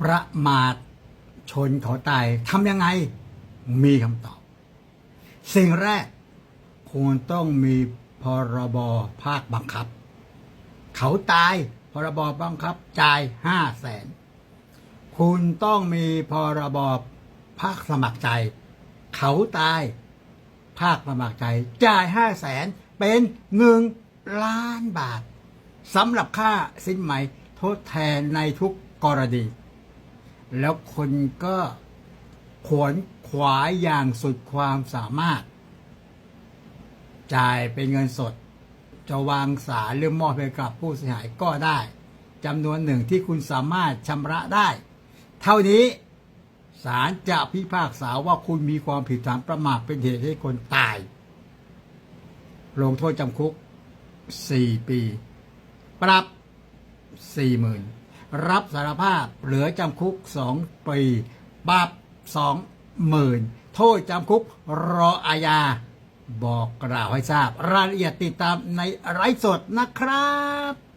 ประมาทชนเขาตายทำยังไงมีคำตอบ สิ่งแรกคุณต้องมีพรบภาคบังคับ เขาตายพรบบังคับจ่ายห้าแสนคุณต้องมีพรบภาคสมัครใจ เขาตาย ภาคสมัครใจจ่ายห้าแสนเป็นหนึ่งล้านบาทสำหรับค่าสินไหม่ทดแทนในทุกกรณี แล้วคนก็ขวนขวายอย่างสุดความสามารถ จ่ายเป็นเงินสด จะวางสายหรือมอบให้กับผู้เสียหายก็ได้จำนวนหนึ่งที่คุณสามารถชำระได้ เท่านี้ศาลจะพิพากษาว่าคุณมีความผิดฐานประมาทเป็นเหตุให้คนตาย ลงโทษจำคุก 4 ปี ปรับ 40,000 รับสารภาพเหลือจำคุก 2 ปีปรับ20,000 โทษจำคุกรออาญา บอกกล่าวให้ทราบ รายละเอียดติดตามในไร้สดนะครับ